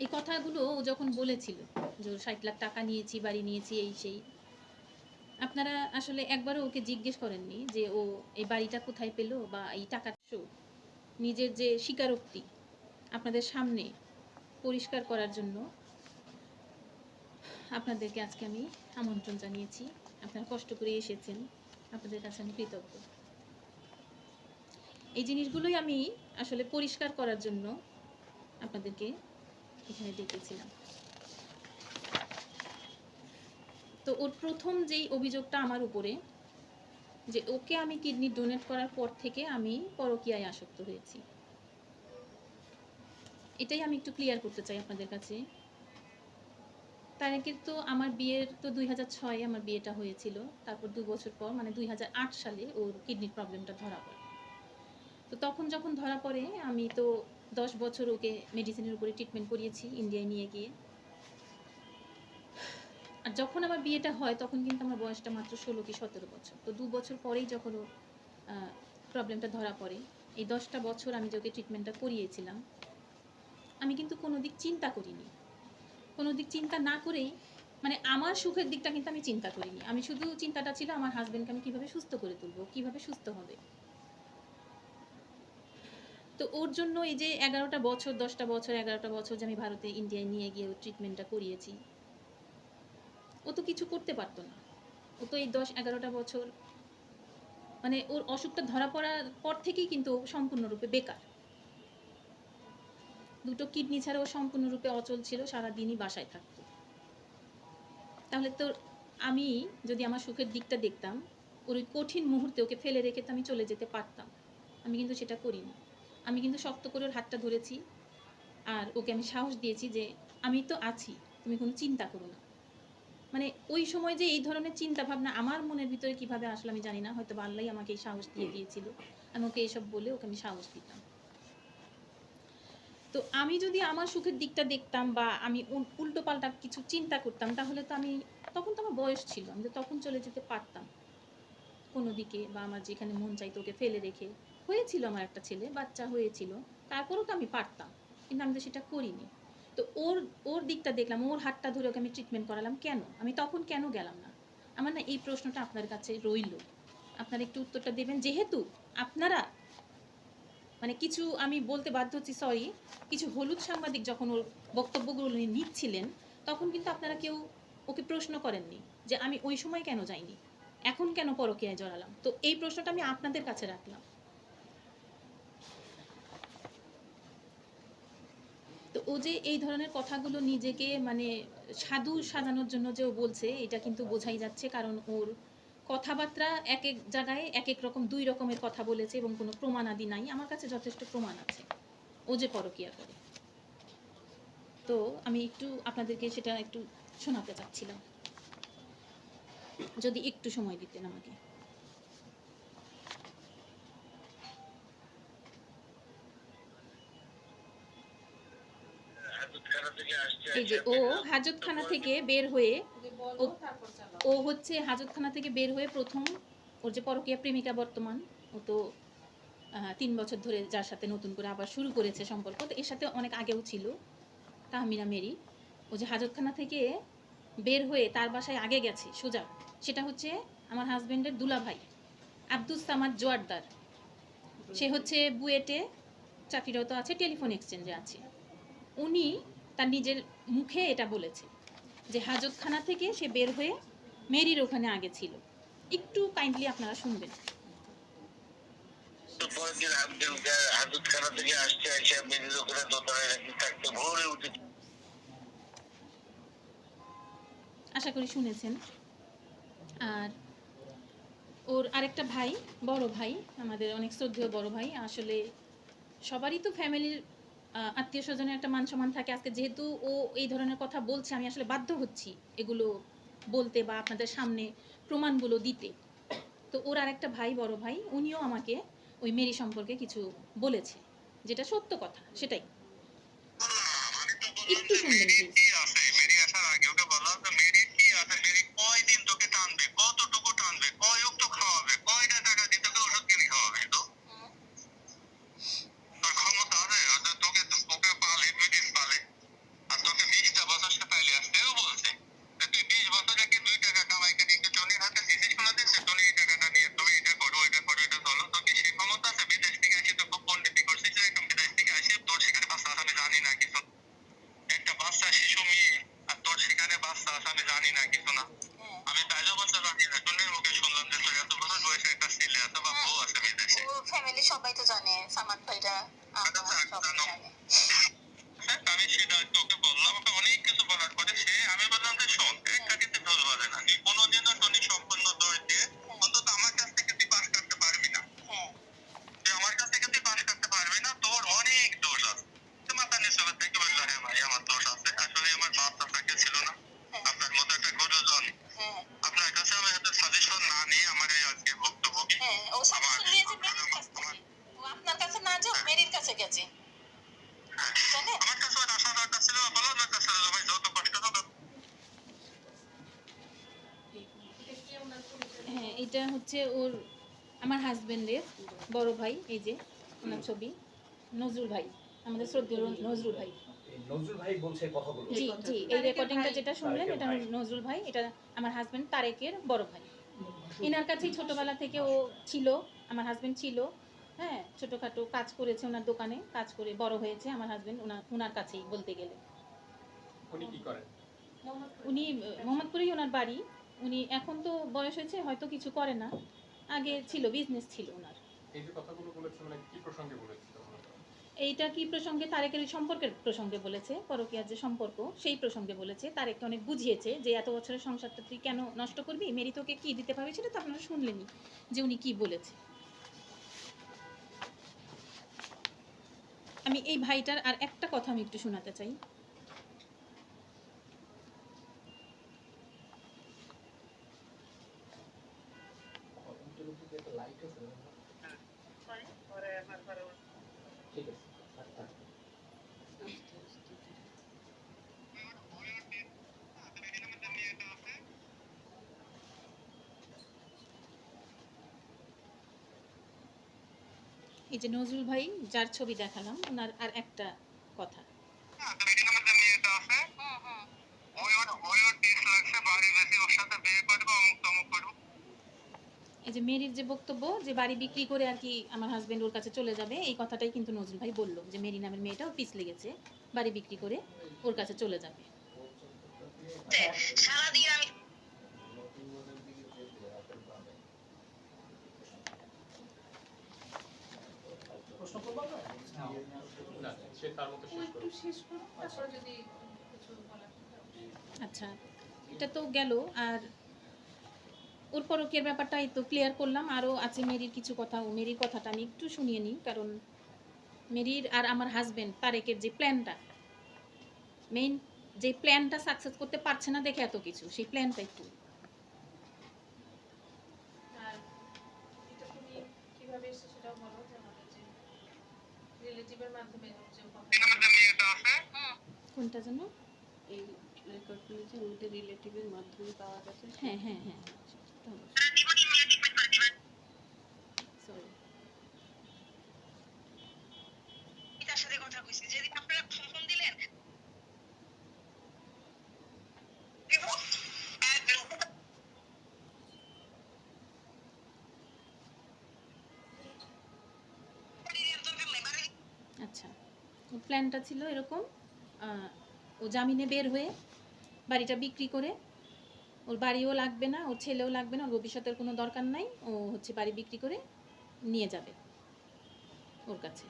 এই কথাগুলো ও যখন বলেছিল যে ষাট লাখ টাকা নিয়েছি, বাড়ি নিয়েছি, এই সেই। আপনারা আসলে একবারও ওকে জিজ্ঞেস করেননি যে ও এই বাড়িটা কোথায় পেল বা এই টাকা নিজের যে স্বীকারোক্তি আপনাদের সামনে পরিষ্কার করার জন্য আপনাদেরকে আজকে আমি আমন্ত্রণ জানিয়েছি। আপনারা কষ্ট করে এসেছেন। আপনাদের কাছে আমি কৃতজ্ঞ। এই জিনিসগুলোই আমি আসলে পরিষ্কার করার জন্য আপনাদেরকে এখানে ডেকেছিলাম। তো ওর প্রথম যেই অভিযোগটা আমার উপরে, যে ওকে আমি কিডনি ডোনেট করার পর থেকে আমি পরকীয়ায় আসক্ত হয়েছি। এটাই আমি একটু ক্লিয়ার করতে চাই আপনাদের কাছে। তার আগে তো আমার বিয়ের, তো দুই হাজার ছয়ে আমার বিয়েটা হয়েছিল। তারপর দু বছর পর মানে দুই হাজার আট সালে ওর কিডনির প্রবলেমটা ধরা পড়ে। তো তখন যখন ধরা পড়ে, আমি তো দশ বছর ওকে মেডিসিনের উপরে ট্রিটমেন্ট করিয়েছি ইন্ডিয়ায় নিয়ে গিয়ে। আর যখন আমার বিয়েটা হয়, তখন কিন্তু আমার বয়সটা মাত্র ষোলো কি সতেরো বছর। তো দু বছর পরেই যখন ওর প্রবলেমটা ধরা পড়ে, এই দশটা বছর আমি যে ওকে ট্রিটমেন্টটা করিয়েছিলাম, আমি কিন্তু কোনো দিক চিন্তা করিনি। কোনো দিক চিন্তা না করেই মানে আমার সুখের দিকটা কিন্তু আমি চিন্তা করিনি। আমি শুধু চিন্তাটা ছিল আমার হাজব্যান্ডকে আমি কীভাবে সুস্থ করে তুলবো, কীভাবে সুস্থ হবে। তো ওর জন্য এই যে এগারোটা বছর, দশটা বছর, এগারোটা বছর যে আমি ভারতে, ইন্ডিয়ায় নিয়ে গিয়ে ওর ট্রিটমেন্টটা করিয়েছি, ও তো কিছু করতে পারতো না। ও তো এই দশ, এগারোটা বছর মানে ওর অসুখটা ধরা পড়ার পর থেকেই কিন্তু সম্পূর্ণরূপে বেকার। দুটো কিডনি ছাড়া ও সম্পূর্ণরূপে অচল ছিল, সারাদিনই বাসায় থাকতো। তাহলে তো আমি যদি আমার সুখের দিকটা দেখতাম, ওর ওই কঠিন মুহূর্তে ওকে ফেলে রেখে তো আমি চলে যেতে পারতাম। আমি কিন্তু সেটা করিনি। আমি কিন্তু শক্ত করে ওর হাতটা ধরেছি আর ওকে আমি সাহস দিয়েছি যে আমি তো আছি তুমি কোনো চিন্তা করো না। মানে ওই সময় যে এই ধরনের চিন্তা ভাবনা আমার মনের ভিতরে কীভাবে আসলে আমি জানি না হয়তো বা আল্লাহই আমাকে এই সাহস দিয়ে দিয়েছিল। আমি ওকে এইসব বলে ওকে আমি সাহস দিতাম। তো আমি যদি আমার সুখের দিকটা দেখতাম বা আমি উল্টো পাল্টা কিছু চিন্তা করতাম তাহলে তো আমি তখন তো আমার বয়স ছিল আমি তো তখন চলে যেতে পারতাম। কোনো দিকে বা আমার যেখানে মন চাইতো ওকে ফেলে রেখে। হয়েছিল আমার একটা ছেলে, বাচ্চা হয়েছিল, তারপরেও তো আমি পারতাম। কিন্তু আমি তো সেটা করিনি। তো ওর ওর দিকটা দেখলাম, ওর হাতটা ধরে ওকে আমি ট্রিটমেন্ট করালাম কেন? আমি তখন কেন গেলাম না? আমার না এই প্রশ্নটা আপনার কাছে রইল। আপনারা একটু উত্তরটা দেবেন। যেহেতু আপনারা মানে কিছু আমি বলতে বাধ্য হচ্ছি সরি কিছু হলুদ সাংবাদিক যখন ওর বক্তব্যগুলো নিচ্ছিলেন, তখন কিন্তু আপনারা কেউ ওকে প্রশ্ন করেননি যে আমি ওই সময় কেন যাইনি? এখন কেন পরকীয়ায় জড়ালাম? তো এই প্রশ্নটা আমি আপনাদের কাছে রাখলাম। ও যে এই ধরনের কথাগুলো নিজেকে মানে সাধু সাজানোর জন্য যে ও বলছে, এটা কিন্তু বোঝাই যাচ্ছে কারণ ওর কথাবার্তা এক এক জায়গায় এক এক রকম দুই রকমের কথা বলেছে এবং কোনো প্রমাণাদি নাই। আমার কাছে যথেষ্ট প্রমাণ আছে। ও যে পরকিয়া করে। তো আমি একটু আপনাদেরকে সেটা একটু শোনাতে চাচ্ছিলাম। যদি একটু সময় দিতেন আমাকে। এই যে ও হাজতখানা থেকে বের হয়ে ও- হচ্ছে হাজতখানা থেকে বের হয়ে প্রথম ওর যে পরকীয়া প্রেমিকা বর্তমান, ও তো তিন বছর ধরে যার সাথে নতুন করে আবার শুরু করেছে সম্পর্ক, তো এর সাথে অনেক আগেও ছিল তাহমিনা মেরি। ও যে হাজতখানা থেকে বের হয়ে তার বাসায় আগে গেছে, সোজা, সেটা হচ্ছে আমার হাজবেন্ডের দুলাভাই, আব্দুস সামাদ জোয়ারদার সে হচ্ছে বুয়েটে, চাকরিরত আছে, টেলিফোন এক্সচেঞ্জে আছে। উনি তার নিজের মুখে এটা বলেছে যে হাজতখানা থেকে সে বের হয়ে মেরির ওখানে আগে ছিল। একটু কাইন্ডলি আপনারা শুনবেন। আশা করি শুনেছেন। আর ওর আরেকটা ভাই বড় ভাই আমাদের অনেক শ্রদ্ধেয় বড় ভাই আসলে সবারই তো ফ্যামিলির আত্মীয় স্বজনের একটা মান সম্মান থাকে। আজকে যেহেতু ও এই ধরনের কথা বলছে, আমি আসলে বাধ্য হচ্ছি এগুলো বলতে বা আপনাদের সামনে প্রমাণগুলো দিতে। তো ওর আর একটা ভাই, বড় ভাই, উনিও আমাকে ওই মেরি সম্পর্কে কিছু বলেছে, যেটা সত্য কথা, সেটাই। একটু শুনবেন প্লিজ কি আছে মেরি আসার আগে ওকে বলো যে মেরি কি আছে মেরি কয়দিন তোকে টানবে কতটুকু টানবে কয় উক্ত খাওয়াবে কয়টা টাকা দিয়ে তোকে ওষুধ কিনে খাওয়াবে তো তোর ক্ষমতা আছে ও যে তোকে তোকে পালে দুই দিন পালে আর আমি জানি না কিছু না হ্যাঁ আমি তাইলেও বলতে জানি না টুনির মুখে শুনলাম যে তোর এত বছর বয়সে একটা ছেলে আছে বা বউ আছে বিদেশে ও ফ্যামিলি সবাই তো জানে সামাদ ভাইরা আমরা সবাই জানে হ্যাঁ, আমি সেটা তোকে বললাম ওকে অনেক কিছু বলার পরে সে আমি বললাম যে শোন একটা কিন্তু ঢোল বাজে না তুই কোনোদিনও শনি সম্পূর্ণ দোষ দিয়ে অন্তত আমার কাছ থেকে তুই পাশ করতে পারবি না হ্যাঁ তুই আমার কাছ থেকে তুই পাশ করতে পারবি না তোর অনেক দোষ আছে তুই মাথা নিচু করে থেকে বলল হ্যাঁ ভাই আমার দোষ আছে আসলে আমার বাপ আপনাকে ছিল না আপনার মতো একটা গুরুজন হ্যাঁ আপনার কাছে আমি এত সাজেশন না নিয়ে আমার এই আজকে বক্তব্য কি হ্যাঁ ও সাজেশন নিয়েছে মেরির কাছ থেকে ও আপনার কাছে না যাও মেরির কাছে গেছে জানে আমার কাছে ওর আশা দরকার ছিল বলো দরকার ছিল যে ভাই যত কষ্ট হোক হ্যাঁ এটা হচ্ছে ওর আমার হাজবেন্ডের বড় ভাই এই যে ওনার ছবি নজরুল ভাই আমাদের শ্রদ্ধেয় নজরুল ভাই। নজরুল ভাই বলছে কথাগুলো। জি জি এই রেকর্ডিংটা যেটা শুনলেন এটা নজরুল ভাই এটা আমার হাজবেন্ড তারেকের বড় ভাই। এনার কাছেই ছোটবেলা থেকে ও ছিল আমার হাজবেন্ড ছিল হ্যাঁ ছোটোখাটো কাজ করেছে ওনার দোকানে কাজ করে বড় হয়েছে আমার হাজবেন্ড ওনার ওনার কাছেই বলতে গেলে। উনি কি করেন? উনি মোহাম্মদপুরেই ওনার বাড়ি উনি এখন তো বয়স হয়েছে হয়তো কিছু করে না। আগে ছিল বিজনেস ছিল ওনার এই যে কথাগুলো বলেছে মানে কি প্রসঙ্গে বলেছিল এইটা কি প্রসঙ্গে? তারেকের সম্পর্কের প্রসঙ্গে বলেছে পরকীয়ার যে সম্পর্ক সেই প্রসঙ্গে বলেছে। তারেককে অনেক বুঝিয়েছে যে এত বছরের সংসারটা তুই কেন নষ্ট করবি? মেরি তোকে কি দিতে পারবে সেটা তো আপনারা শুনলেনই যে উনি কি বলেছে। আমি এই ভাইটার আর একটা কথা আমি একটু শোনাতে চাই। এই যে নজরুল ভাই যার ছবি দেখালাম ওনার আর একটা কথা। লাগছে করব এই যে মেরির যে বক্তব্য যে বাড়ি বিক্রি করে আর কি আমার হাজবেন্ড ওর কাছে চলে যাবে এই কথাটাই কিন্তু নজরুল ভাই বলল যে মেরি নামের মেয়েটা ওর পিছলে গেছে বাড়ি বিক্রি করে ওর কাছে চলে যাবে। সারাদিন আমি প্রশ্ন করব না সে তার মতো শেষ করুন আচ্ছা এটা তো গেল। আর ওর পরকের ব্যাপারটা এই তো ক্লিয়ার করলাম। আরও আছে মেরির কিছু কথা। ও মেরির কথাটা আমি একটু শুনিয়ে নিই কারণ মেরির আর আমার হাজবেন্ড তারেকের যে প্ল্যানটা মেইন যে প্ল্যানটা সাকসেস করতে পারছে না দেখে এত কিছু সেই প্ল্যানটা একটু। আর এটা তুমি কীভাবে এসেছে সেটাও বলো রিলেটিভের মাধ্যমে কোনটা যেন? এই রেকর্ড যে আমাদের রিলেটিভের মাধ্যমে পাওয়া গেছে। হ্যাঁ হ্যাঁ হ্যাঁ সরি তার সাথে কথা কইছি যেদিন আপনারা ফোন দিলেন আচ্ছা ওর প্ল্যানটা ছিল এরকম। ও জামিনে বের হয়ে বাড়িটা বিক্রি করে ওর বাড়িও লাগবে না, ওর ছেলেও লাগবে না, ওর ভবিষ্যতের কোনো দরকার নাই, ও হচ্ছে বাড়ি বিক্রি করে নিয়ে যাবে ওর কাছে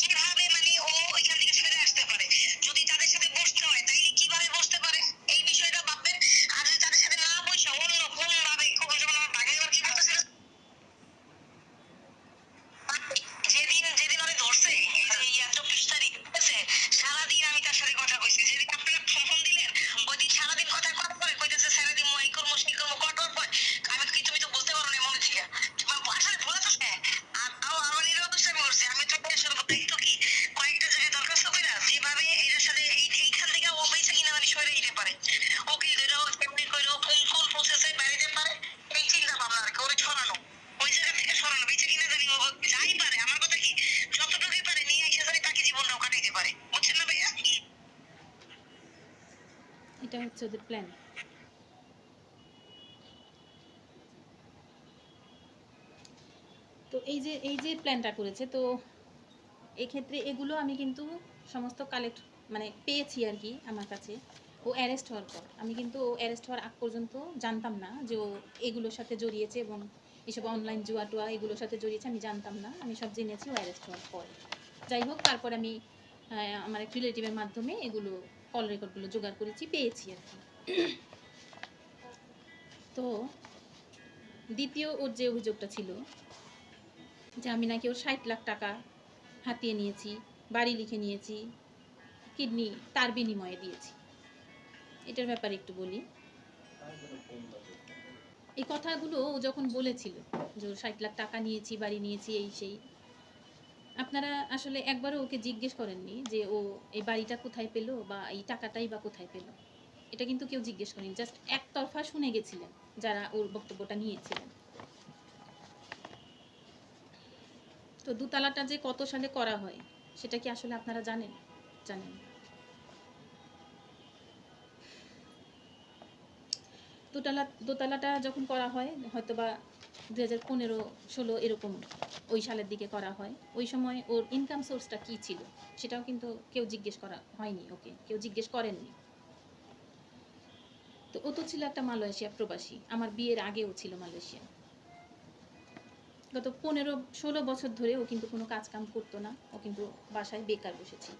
কীভাবে মানে ও ওইখান থেকে ফিরে আসতে পারে যদি তাদের সাথে বসতে হয় তাইলে কীভাবে বসতে পারে এই বিষয়টা ভাববেন আর যদি তাদের সাথে না বসে অন্য কোন ভাবে এটা হচ্ছে ওদের প্ল্যান তো এই যে এই যে প্ল্যানটা করেছে, তো এক্ষেত্রে এগুলো আমি কিন্তু সমস্ত কালেক্ট মানে পেয়েছি আর কি আমার কাছে। ও অ্যারেস্ট হওয়ার পর। আমি কিন্তু ও অ্যারেস্ট হওয়ার আগ পর্যন্ত জানতাম না যে ও এগুলোর সাথে জড়িয়েছে এবং এসব অনলাইন জুয়া টুয়া এগুলোর সাথে জড়িয়েছে, আমি জানতাম না। আমি সব জেনেছি ও অ্যারেস্ট হওয়ার পর। যাই হোক, তারপর আমি আমার এক রিলেটিভের মাধ্যমে এগুলো কল রেকর্ডগুলো জোগাড় করেছি, পেয়েছি আর কি। তো দ্বিতীয় ওর যে অভিযোগটা ছিল, যে আমি নাকি ওর ষাট লাখ টাকা হাতিয়ে নিয়েছি, বাড়ি লিখে নিয়েছি, কিডনি তার বিনিময়ে দিয়েছি। এটার ব্যাপারে একটু বলি। এই কথাগুলো ও যখন বলেছিল যে ষাট লাখ টাকা নিয়েছি, বাড়ি নিয়েছি, এই সেই আপনারা আসলে একবারও ওকে জিজ্ঞেস করেননি যে ও এই বাড়িটা কোথায় পেল বা এই টাকাটাই বা কোথায় পেল? এটা কিন্তু কেউ জিজ্ঞেস করেনি জাস্ট একতরফা শুনে গেছিলেন যারা ওর বক্তব্যটা নিয়েছিলেন। তো দোতলাটা যে কত সালে করা হয়, সেটা কি আসলে আপনারা জানেন? জানেন। দোতলা, দোতলাটা যখন করা হয় হয়তো বা দু হাজার পনেরো, ষোলো এরকম। ওই সালের দিকে করা হয়। ওই সময় ওর ইনকাম সোর্সটা কী ছিল? সেটাও কিন্তু কেউ জিজ্ঞেস করা হয়নি ওকে। কেউ জিজ্ঞেস করেননি। তো ও তো ছিল একটা মালয়েশিয়া প্রবাসী। আমার বিয়ের আগেও ছিল মালয়েশিয়া। গত পনেরো, ষোলো বছর ধরে ও কিন্তু কোনো কাজকাম করতো না। ও কিন্তু বাসায় বেকার বসেছিল।